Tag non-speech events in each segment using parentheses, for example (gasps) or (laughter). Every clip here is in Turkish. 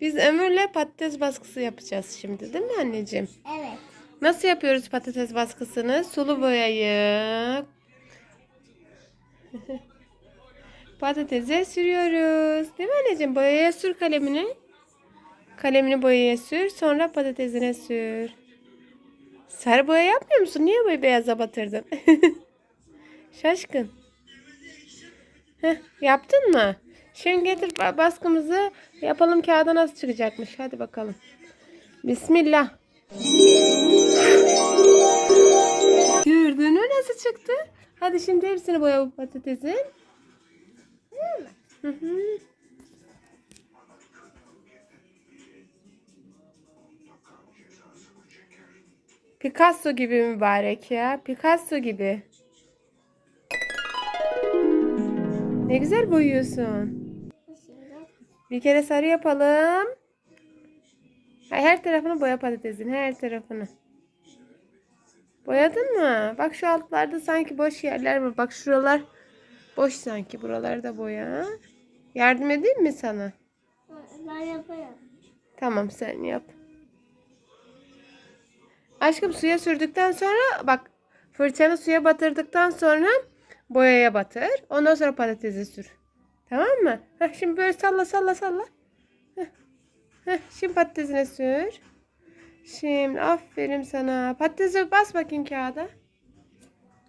Biz Ömür'le patates baskısı yapacağız şimdi değil mi anneciğim? Evet. Nasıl yapıyoruz patates baskısını? Sulu boyayı (laughs) patatese sürüyoruz. Değil mi anneciğim? Boyaya sür kalemini. Kalemini boyaya sür. Sonra patatesine sür. Sarı boya yapmıyor musun? Niye boyu beyaza batırdın? (laughs) Şaşkın. Heh, yaptın mı? Şimdi getir ba- baskımızı yapalım kağıda nasıl çıkacakmış. Hadi bakalım. Bismillah. Gördün mü nasıl çıktı? Hadi şimdi hepsini boya bu patatesin. Picasso gibi mübarek ya. Picasso gibi. Ne güzel boyuyorsun. Bir kere sarı yapalım. Her tarafını boya patatesin. Her tarafını. Boyadın mı? Bak şu altlarda sanki boş yerler var. Bak şuralar boş sanki. Buralarda boya. Yardım edeyim mi sana? ben yaparım. Tamam sen yap. Aşkım suya sürdükten sonra bak fırçanı suya batırdıktan sonra boyaya batır. Ondan sonra patatesi sür. Tamam mı? Heh, şimdi böyle salla salla salla. Heh. Heh, şimdi patatesine sür. Şimdi aferin sana. Patatesi bas bakayım kağıda.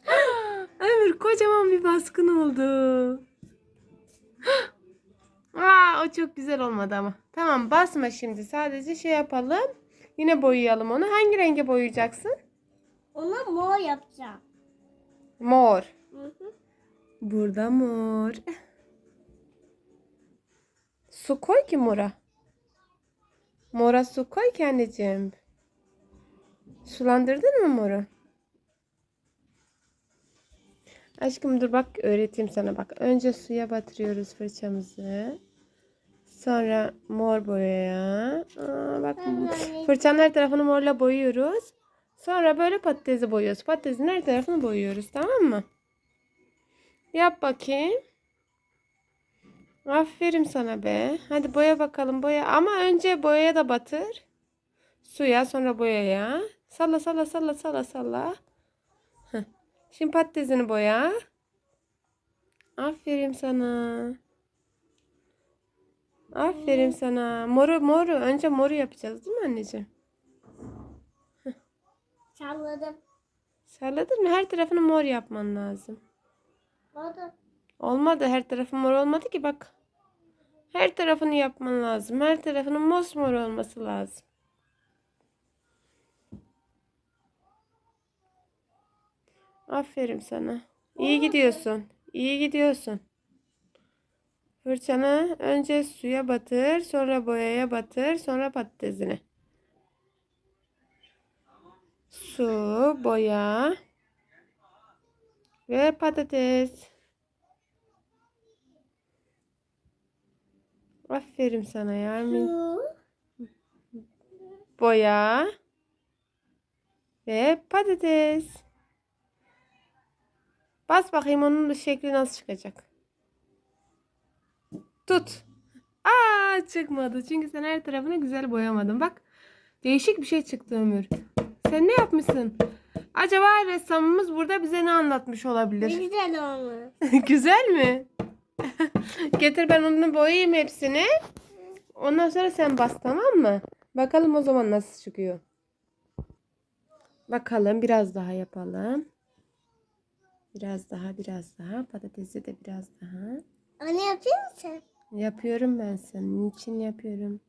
(gasps) Ömür kocaman bir baskın oldu. (gasps) Aa, o çok güzel olmadı ama. Tamam basma şimdi. Sadece şey yapalım. Yine boyayalım onu. Hangi renge boyayacaksın? Onu mor yapacağım. Mor. Hı hı. Burada mor. (laughs) Su koy ki mora. Mora su koy ki anneciğim. Sulandırdın mı moru? Aşkım dur bak öğreteyim sana bak. Önce suya batırıyoruz fırçamızı. Sonra mor boyaya. Aa, bak fırçanın her tarafını morla boyuyoruz. Sonra böyle patatesi boyuyoruz. Patatesin her tarafını boyuyoruz tamam mı? Yap bakayım. Aferin sana be. Hadi boya bakalım boya. Ama önce boyaya da batır. Suya sonra boyaya. Salla salla salla salla salla. Heh. Şimdi patatesini boya. Aferin sana. Aferin sana. Moru moru. Önce moru yapacağız değil mi anneciğim? Salladım. Salladın mı? Her tarafını mor yapman lazım. Oldu. Olmadı. Her tarafı mor olmadı ki bak. Her tarafını yapman lazım. Her tarafının mosmor olması lazım. Aferin sana. İyi gidiyorsun. İyi gidiyorsun. Fırçanı önce suya batır, sonra boyaya batır, sonra patatesine. Su, boya ve patates. Aferin sana Yarmin. Boya ve patates. Bas bakayım onun da şekli nasıl çıkacak. Tut. Aa çıkmadı. Çünkü sen her tarafını güzel boyamadın. Bak değişik bir şey çıktı Ömür. Sen ne yapmışsın? Acaba ressamımız burada bize ne anlatmış Ne olabilir? güzel olmuş. (laughs) Güzel mi? Getir ben onu boyayayım hepsini. Ondan sonra sen bas tamam mı? Bakalım o zaman nasıl çıkıyor. Bakalım biraz daha yapalım. Biraz daha biraz daha. Patatesi de biraz daha. Anne yapıyor musun? Yapıyorum ben senin için yapıyorum.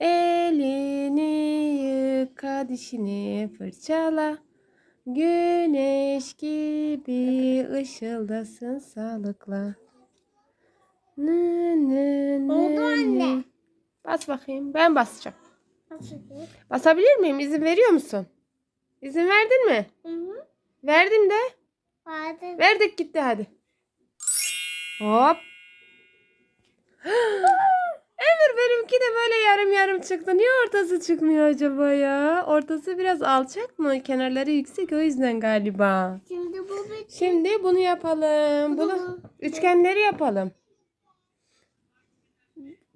Elini yıka dişini fırçala. Güneş gibi ışıldasın sağlıkla. Nı nı nı Oldu anne. nı. Bas bakayım. Ben basacağım. Ki? Basabilir miyim? İzin veriyor musun? İzin verdin mi? Hı hı. Verdim de. Vardı. Verdik gitti hadi. Hop. (gasps) Emir benimki de böyle yarım yarım çıktı. Niye ortası çıkmıyor acaba ya? Ortası biraz alçak mı? Kenarları yüksek o yüzden galiba. Şimdi bu bir Şimdi bunu yapalım. Bunu üçgenleri yapalım.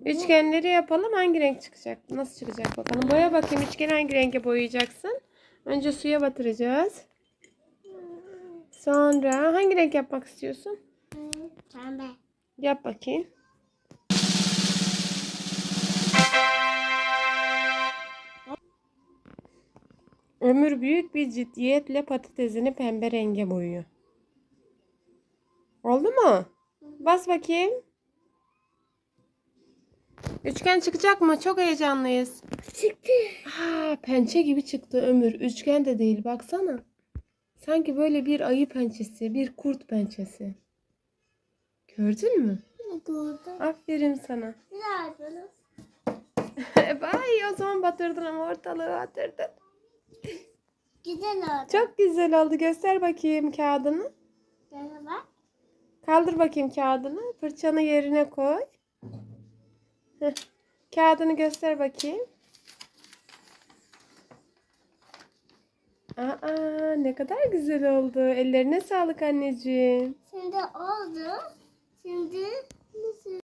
Üçgenleri yapalım. Hangi renk çıkacak? Nasıl çıkacak bakalım. Boya bakayım. Üçgen hangi renge boyayacaksın? Önce suya batıracağız. Sonra hangi renk yapmak istiyorsun? Pembe. Yap bakayım. Ömür büyük bir ciddiyetle patatesini pembe renge boyuyor. Oldu mu? Bas bakayım. Üçgen çıkacak mı? Çok heyecanlıyız. Çıktı. Aa, pençe gibi çıktı Ömür. Üçgen de değil baksana. Sanki böyle bir ayı pençesi, bir kurt pençesi. Gördün mü? Durdu. Aferin sana. (laughs) Ne yapıyorsun? Vay o zaman batırdın ama ortalığı batırdın. Güzel oldu. Çok güzel oldu. Göster bakayım kağıdını. Bak. Kaldır bakayım kağıdını. Fırçanı yerine koy. Kağıdını göster bakayım. Aa ne kadar güzel oldu. Ellerine sağlık anneciğim. Şimdi oldu. Şimdi nasıl?